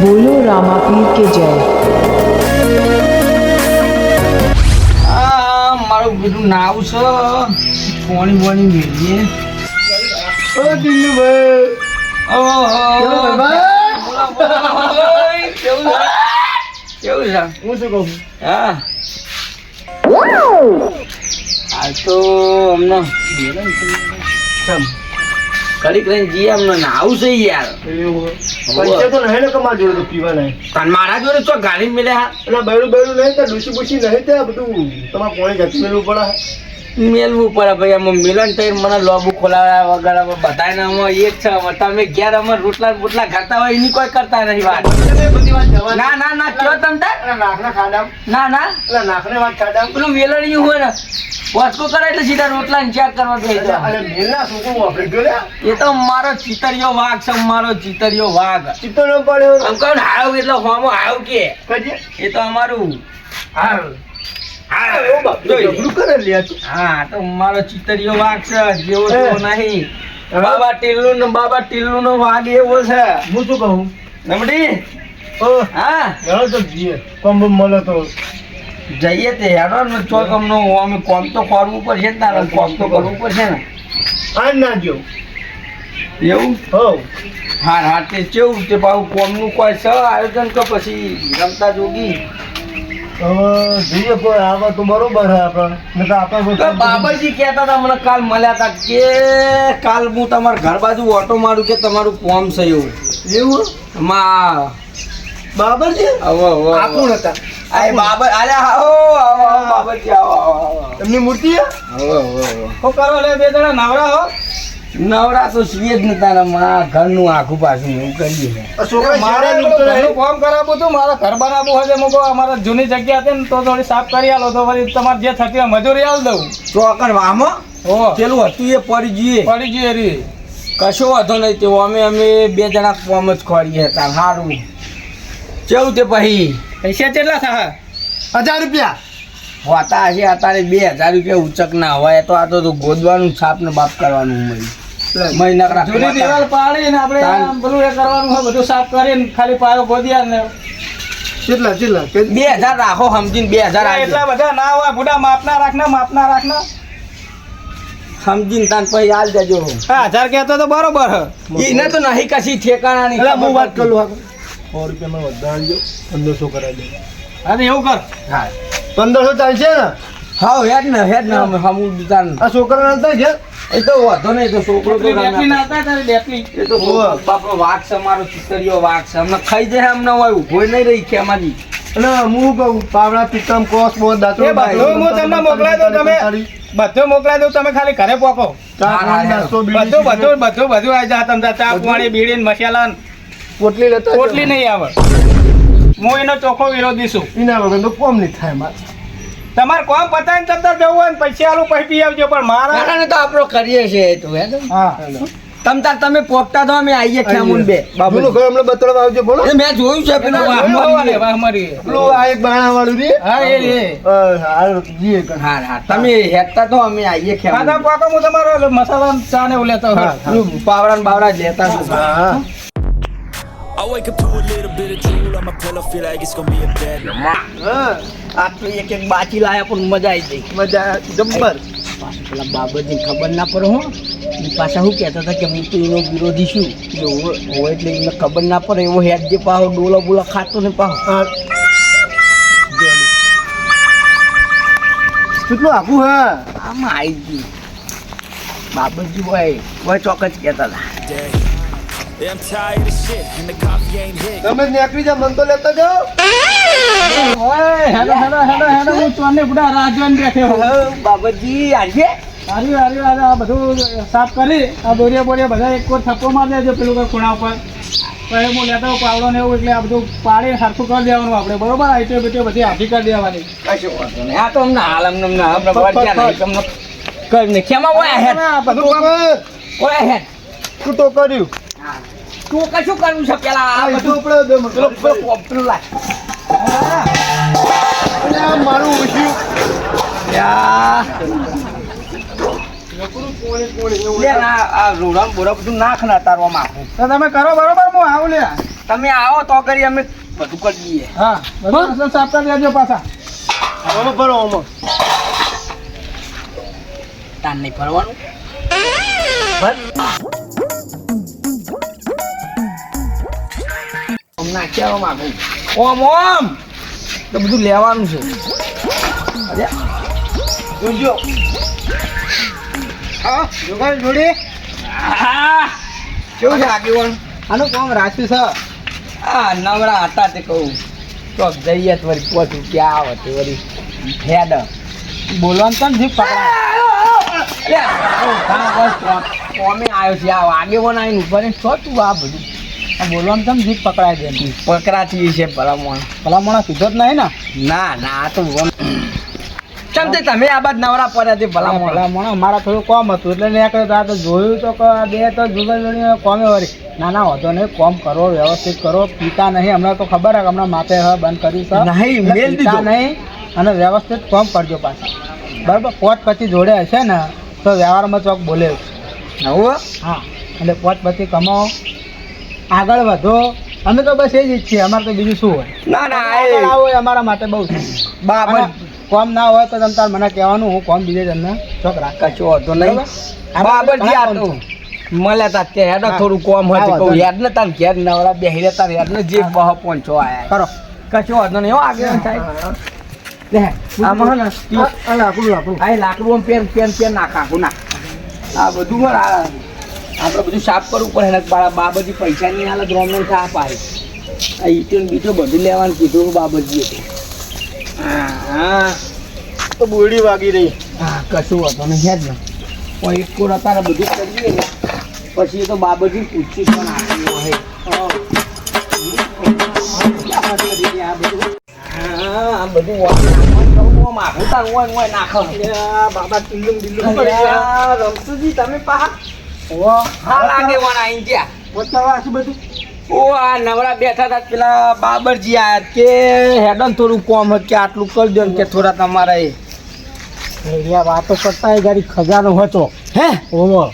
બોલો રામાપીર કે જય. આ મારું બધું નાવ છે. પોણી બોણી મેળીએ ઓ ઓહો. કેવું ભાઈ? કેવું છે? કેવું છે? હું શું કહું? હા. આ તો અમને ચમ કરીને જઈએ અમને નાવું છે યાર. એવું પૈસા તો નહીં ને કમા જોડે તો પીવા નહીં તાન મારા જોડે તો ગાડી મેલે હા એટલે બૈરું બૈરું નહીં ત્યાં ડૂસી બૂસી નહીં ત્યાં બધું તમારે પોણી જતી મેળવું પડે. મેલવું પડે ભાઈ આમાં મિલન થઈ મને લોબુ ખોલાવ્યા વગર હવે બધાને અમે એક છે હવે તમે ઘેર અમે રોટલા બોટલા ખાતા હોય એની કોઈ કરતા નહીં વાત. બધી વાત જવા ના ના ના કયો તમ તાર નાખના ખાડામ. ના ના. એટલે નાખને વાત ખાડામ. પેલું વેલણિયું હોય ને વાસકો કરે એટલે સીધા રોટલા ને ચેક કરવા દે અરે મેલના સુકું વાપરી ગયો એ તો મારો ચિતરિયો વાઘ છે મારો ચિતરિયો વાઘ. ચિત્તો ન પડ્યો? ને હાવ એટલે હોમો હાવ કે. કજી? એ તો અમારું હા હા તું મારો ચિતરિયો વાઘ છે જેવો નહીં. બાબા ટીલ્લુ નો બાબા ટીલ્લુ નો વાઘ એવો છે. હું શું કહું? નમડી હા. તો જીએ કોમ તો. જઈએ તે હેડો ને ચોક અમનો અમે કોમ તો કરવું પડશે ને તારે કોમ તો કરવું પડશે ને. આજ ના જો એવું? હો હા હા તે કેવું? તે પાછું કોમનું કોઈ સ આયોજન કે પછી રમતા જોગી? હવે જોઈએ કોઈ આવા તો બરોબર હે આપણે. આપણે બાબાજી કહેતા હતા મને કાલ મળ્યા હતા કે કાલ હું તમારા ઘર બાજુ ઓટો મારું કે તમારું કોમ છે એવું? એવું? માં બાબરજી આવો આવો આપું હતા? આય બાબર અરે આવો આવો આવો બાબાજી આવો આવો. એમની મૂર્તિ હે? કરો લે બે જણા નવરા હો. નવરા તો છીએ જ નતા ને મારા ઘરનું આખું પાછું હું કરી છોકરા મારે ઘરનું હે. કામ હતું મારા ઘર બનાવવું હશે મૂકો અમારા જૂની જગ્યા હતી ને તો થોડી સાફ કરી આલો તો વળી તમારે જે થતી હોય મજૂરી આલ દઉં. ચોકર વામો ઓ પેલું હતું એ પડી જઈએ પડી ગઈ એરી કશો વાંધો નહીં તેવો અમે અમે બે જણા ફોર્મ જ ખોરીએ હતા સારું કેવું તે પછી. પૈસા કેટલા થાય? હજાર રૂપિયા. હોતા હશે અત્યારે બે હજાર રૂપિયા ઉચક ના હોય તો આ તો ગોદવાનું છાપ ને બાપ કરવાનું મળી મહિના જૂની દિવાલ પાડીને આપણે. એ કરવાનું હોય બધું સાફ કરીને ખાલી પાયો ગોદિયા ને કેટલા કેટલા બે હજાર રાખો સમજીને બે હજાર એટલા બધા ના હોય બુડા માપના રાખના માપના રાખના સમજીને તાન પછી હાલ જજો હા હજાર કહેતો તો બરોબર હ. એને તો નહીં કશી ઠેકાણા નહીં હું વાત કરું હા. સો રૂપિયામાં વધારજો પંદરસો કરાવી દે. અરે એવું કર. હા. પંદરસો ચાલશે ને? હા હેડ ને હેડ ને અમે હમુ દુકાન આ છોકરા નતા છે? એ તો વાંધો નહીં તો છોકરો તો બેટલી રમ્યા ના હતા તારી ડેપલી એ તો બાપો વાઘ છે મારો ચિતરિયો વાઘ છે. અમને ખાઈ જાય અમને હોય ઊભો નહીં રહી ખેમાજી અને હું કહું પાવડા પિત્તમ કોસ બહુ દાતો એ બધું હું તમને મોકલાઈ દઉં તમે બધું મોકલાઈ દઉં તમે ખાલી ઘરે પોકો. બધો નાસ્તો બધું બધું બધું બધું આવી જાય તમને ચા પાણી બીડી ને મસાલા ને પોટલી લેતા પોટલી નહીં આવે હું એનો ચોખ્ખો વિરોધી છું એના વગર તો કોમ નહીં થાય મારે. તમારે કોમ પતાવીને તરત જવું હોય ને પૈસા આલું પછી પી આવજો પણ મારા તો આપણો કરીએ છે તો હેડ હા. તમ તાર તમે પોપટા તો અમે આઈએ ખેમુન બે બાબુ. જૂનું ઘર હમણાં બતાડવા આવજો બોલો. મેં જોયું છે પેલો વાહમરી વાહમરી પેલો આ એક બાણા વાળું રે. હા એ એ. હા જી હા હા તમે હેતા તો અમે આવીએ ખાધા ખેમુન પાકા હું તમારો મસાલા ચા ને લેતો હા, પાવડા ને બાવડા લેતા છો હા. Wake up to a little bit of drool on my pillow, feel like it's gonna be a bad night. હા આ તો એક એક બાચી લાયા પણ મજા આવી ગઈ. મજા જબ્બર. પાછું પેલા બાબતની ખબર ના પડે હો. એ પાછા શું કહેતા હતા કે હું તો એનો વિરોધી છું. હોય એટલે એને ખબર ના પડે એવો હેડ જે પાહો ડોલા બોલા ખાતો ને પાહો. હા. કેટલું આખું હે? આમાં આવી ગયું. બાબતજી હોય હોય ચોક્કસ કહેતા હતા. I'm tired of shit, and the coffee ain't hit. તમે જ જા મન તો લેતા જાઓ. ઓય હેડો હેડો હેડો હેડો હું ચોને બુડા રાહ જોઈને બેઠો બાબતજી આજે હારી હારી હારી આ બધું સાફ કરી આ દોરિયા બોરિયા બધા એક વાર થપ્પો મારી દેજો પેલું કોઈ ખૂણા ઉપર. પછી હું લેતો પાવડો ને એવું એટલે આ બધું પાડી સરખું કરી દેવાનું આપણે. બરોબર? આઈટીઓ બીટીઓ બધી હાથી કરી દેવાની. કશો વાંધો નહીં. આ તો અમને હાલ અમને અમને અમને વળગ્યા તમને કઈ નહીં. હેડ? ઓય. હેડ. તો કર્યું. તું કશું કરવું છે પેલા આ બધું? આપણે પેલું મતલબ પેલું પેલું લાય. મારું ઉછ્યું. યા. લે આ આ રોડા બોરા બધું નાખ ના તો તમે કરો બરોબર હું આવું લે. તમે આવો તો કરી અમે બધું કરી દઈએ હા બધું સાફ દેજો પાછા. બરોબર આમાં. તાન નહીં ફરવાનું બસ આવવા માંગુ ઓમ ઓમ. તો બધું લેવાનું છે. અરે. જોજો હા જોડી કેવું છે આગેવાન આનું કામ રાખ્યું છે. આ નવરા હતા તે કહું. ચોક જઈએ તો વળી આવે તે વળી? હેડ. બોલવાનું તો પકડાય કોમે આવ્યો છે. આ આગેવાન આવીને ઉપર છો તું આ બધું? બોલવાનું તો જીપ પકડાય છે? પકડાતી છે ભલામણ. ભલામણ સીધો જ નહીં ને? ના ના આ તો ચમ તે તમે આ બાદ નવરા પડ્યા છે ભલામણ. ભલામણ મારા થોડું કોમ હતું એટલે મેં કહ્યું આ તો જોયું તો કે બે તો જુગલ જોડીને કોમે વળી. ના ના હોતો નહીં કોમ કરો વ્યવસ્થિત કરો પીતા નહીં હમણાં તો ખબર હે હમણાં માથે હવે બંધ કર્યું છે. નહીં, મેલ દીધો. નહીં અને વ્યવસ્થિત કોમ કરજો પાછા. બરાબર પોત પછી જોડે હશે ને તો વ્યવહારમાં ચોક બોલે હવે. હા એટલે પોત પછી કમાઓ આગળ વધો. અમે તો બસ એ જ ઈચ્છીએ અમારે તો બીજું શું હોય? ના ના એ અમારા માટે બહુ છે. બાબર કોમ ના હોય તો તમ તાર મને કહેવાનું હું કોમ બીજે તમને ચોક રાખ. કચો હતો નહીં. બરાબર? બાબર જી આતો. મળ્યા તા કે હેડ. થોડું કોમ હોય તો કહું. યાદ ને તાર ઘેર નવરા બેહી રહેતા યાદ ને જે બહ પહોંચો આયા. કરો. કચો વાંધો નહીં હો આગળ થાય. લે આમાં ને લાકડું લાકડું. આ લાકડું પેન પેન પેન નાખા આખું ના આ બધું આ આપણે બધું સાફ કરવું પડે ને બાબાજી બાબજી પૈસા નહીં હાલત બ્રાહ્મણ સાફ આવે આ ઈટો બીજો બધું લેવાનું કીધું બાબજી હતું હા હા તો બોરડી વાગી રહી હા કશું હતો ને હેડ ને પણ એક કોર અત્યારે બધું કરીએ ને પછી તો બાબજી પૂછી પણ આપ્યું હોય હા આ બધું ને ઓય નાખો. બાબા રમતુજી તમે પા હા લાગે વણ આઈ ગયા. પોતાવા શું બધું. ઓ આ નવરા બેઠા હતા પેલા બાબરજી આયા કે હેડન થોડું કોમ હતું કે આટલું કરી દો ને કે થોડા તમારા એ. રેડિયા વાતો કરતા એ ગાડી ખજાનો હતો. હે? ઓવો.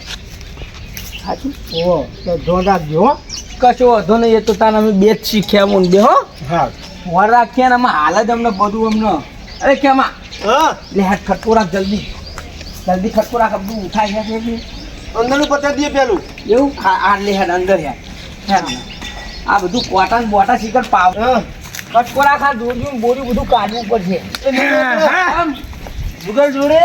સાચું? ઓવો. તો રાખજો હો. કશો વાંધો નહીં એ તો તાને અમે બે જ શીખ્યા બે હો. હા. વર રાખ્યા ને આમાં હાલ જ અમને બધું અમને. અરે કેમાં? હા. લે હેડ ખટકો રાખ જલ્દી. જલ્દી ખટકો રાખ બધું ઉઠાય છે. અંદરનું પચાસ દઈએ પેલું. એવું? આ લે હેડ અંદર હેડ. હેડ આ બધું કોટા ને બોટા શીખર પાવ કટકોરા ખા આ દોર્યું બધું કાઢવું પડશે. જુગલ જોડે?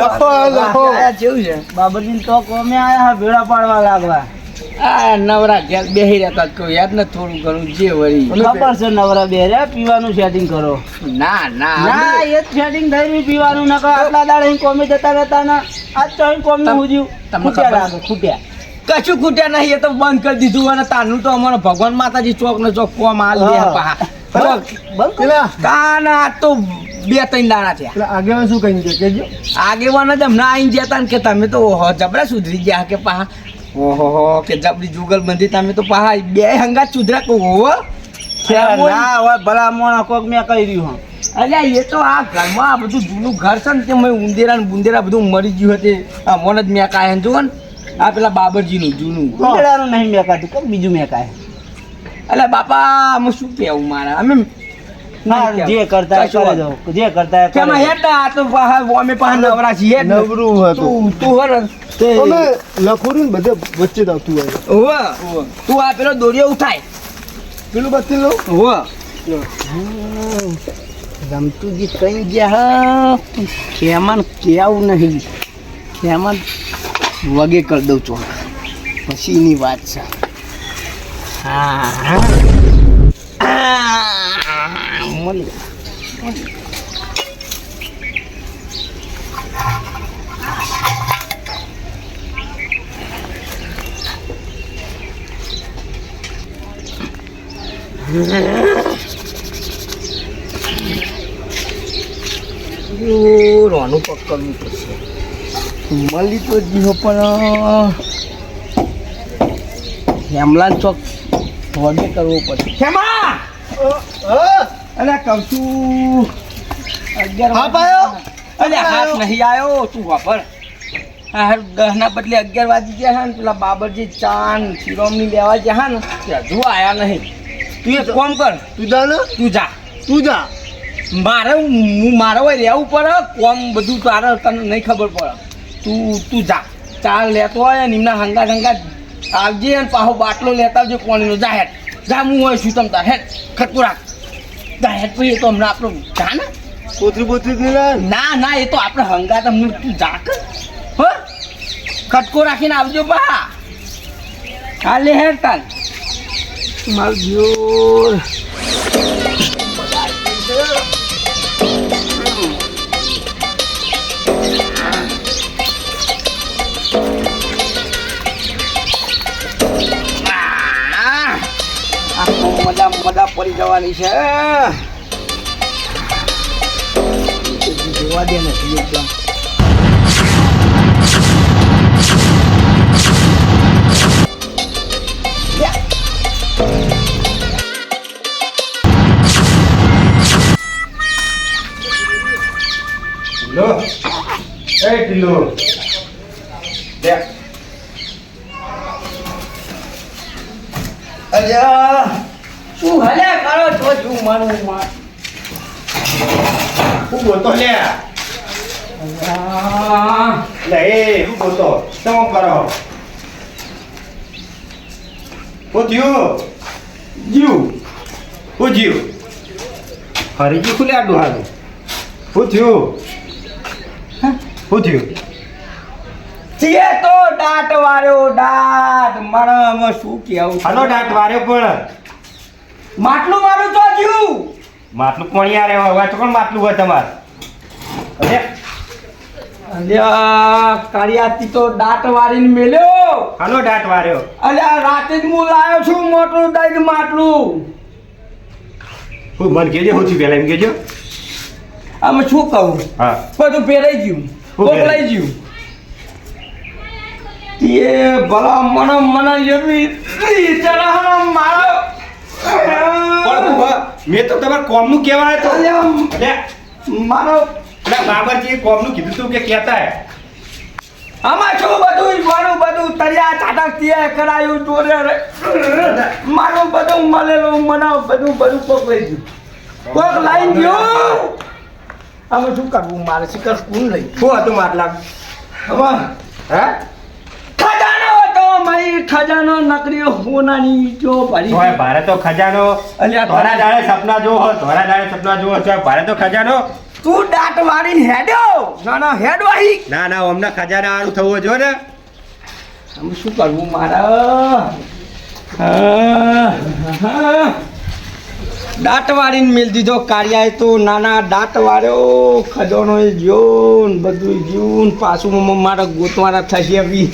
લખો લખો. જેવું છે. બાબરજી તો કોમે આયા ભેળા પાડવા લાગવા. આ નવરા ઘેર બેહી રહેતા કહું યાદ ને થોડું ઘણું જે વળી ખબર છે નવરા બે રે પીવાનું સેટિંગ કરો. ના ના ના એ જ સેટિંગ થઈ રહ્યું પીવાનું નકર આટલા દાડા અહીં કોમે જતા રહેતા ને આજ તો અહીં કોમ હુજ્યું તમને ખૂટ્યા ખબર? ખૂટ્યા. કશું ખૂટ્યા નહીં એ તો બંધ કરી દીધું અને તાનું તો અમારો ભગવાન માતાજી ચોક ને ચોક કોમ હાલ દે. પા તો બે ત્રણ દાણા થયા. પેલા આગેવાન શું કહી છે કેજો. આગેવાન જ હમણાં આવીને જતા ને કે તમે તો ઓહો જબરા સુધરી ગયા કે પા ઓહો હો કે જબરી જુગલ બંધી તમે તો પહા બે હંગાત સુધરા કહો હોવો ના હોય ભલા કોક મેં કહી રહ્યું અલ્યા એ તો આ ઘરમાં આ બધું જૂનું ઘર છે ને તે મેં ઉંદેરા ને બુંદેરા બધું મરી ગયું હતું. આ મોન જ મેં કાંઈ જો ને. આ પેલા બાબરજીનું જૂનું. ઉંદડાનું નહીં મેં કાઢ્યું કોક બીજું મેં કાઢ્યું અલ્યા બાપા અમે શું કહેવું મારા? અમે જે કરતા કરે દો? જે કરતા હોય કેમાં કરે દો. હેડ ને આ તો અમે પાહા નવરા છીએ નવરું હતું તું. તું હે ને. તે અમે લખોડું ને બધે વચ્ચે આવતું હોય. હોવે. તું આ પેલો દોરીઓ ઉઠાય. પેલું બત્તી લો હોવે. રમતુજી કઈ ગયા ખેમાન કેવું નહીં. ખેમાન વગે કરી દઉં છો. પછીની વાત છે. હા. આ, મળી. ઓ, રોનું પકડવું પડશે. મળી તો જીવો પણ હેમલાન ચોક વગે કરવો પડશે. હેમા! હા અરે કહું છું. અગિયાર હાપ વાગે- આયો? અરે હાથ નહીં આવ્યો તું વાપર હા હારું દસના બદલે અગિયાર વાગી ગયા હા ને પેલા બાબરજી ચાન શિરોમની લેવા ગયા હા ને હજુ આવ્યા નહીં. તું એક કોમ કર. તું જા ને. તું જા. તું જા. મારે હું મારે હોય રહેવું પડે કોમ બધું તારે તને નહીં ખબર પડે. તું તું જા. ચાર લેતો હોય ને એમના હંગા હંગા આવજે અને પાછો બાટલો લેતા આવજે પાણીનો જા હેઠ જા હું હોય શું તમતા હેઠ ખટકું રાખ. જા હેડ પછી એ તો હમણાં આપણું જા ને પોતરી જ નહીં ને? ના ના એ તો આપણે હંગા તમને તું જા કર હો? ખટકો રાખીને આવજો બા. હાલે તાન મારું જોર મજા પડી જવાની છે જોવા દે ને ઢીલો એ ઢીલો. લે. અલ્યા. શું હલે કરો તો શું મારું માં હું બોલતો લે લે એ હું બોલતો? તમે કરો? હું થયું? જીવ. હું જીવ. હરી ગયું ખુલે આડું હાલું. હું થયું? હું? થયું? તે તો દાંત વાળ્યો દાંત. મારા શું કેવું? હાલો ડાટ વાર્યો પણ. માટલું મારું તો જ્યું માટલું કોણી આરે હોય તો કોણ માટલું હોય તમારે? અરે અલ્યા કાળિયાથી તો દાંત વાળીને મેલ્યો. હાલો દાંત વાર્યો? અલ્યા રાતે જ હું લાવ્યો છું મોટું માટલું. હું મન કેજો હું થયું પહેલા એમ કેજો આમાં શું કહું? હા. બધું પહેરાઈ ગયું. શું ગયું. એ ભલા મને મને ચડા મારો પણ મેં તો તમારે કોમનું કહેવાય તો. મારો લે બાબરજીએ કોમનું કીધું તું કે કહેતા હે આમાં શું બધું મારું બધું તળિયા ચાટક થયા કરાયું ચોરે મારું બધું મળેલું મને બધું બધું પકડાઈ ગયું. કોક લાઈન ગયું? આમાં શું કરવું? મારે શિખર કોણ લઈ શું હતું મારે આમાં હે? મારી ખજાનો નકરી હોનાની જો ભરી ભાઈ ભારે તો ખજાનો. અલ્યા, ધોરા દાડે સપના જો હો ધોરા દાડે સપના જો તો ભારે તો ખજાનો. તું દાંત વાળી હેડો. ના ના હેડો અહીં. ના ના અમને ખજાના આરું થવું જો ને. આમ શું કરવું મારા? દાંત વાળીને મેલ દીધો. કાળિયાએ તો નાના દાંત વાળ્યો. ખજાનો જ્યો ને બધું ને પાછું મારા ગોતવાના થશે બી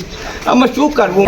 અમે શું કરવું?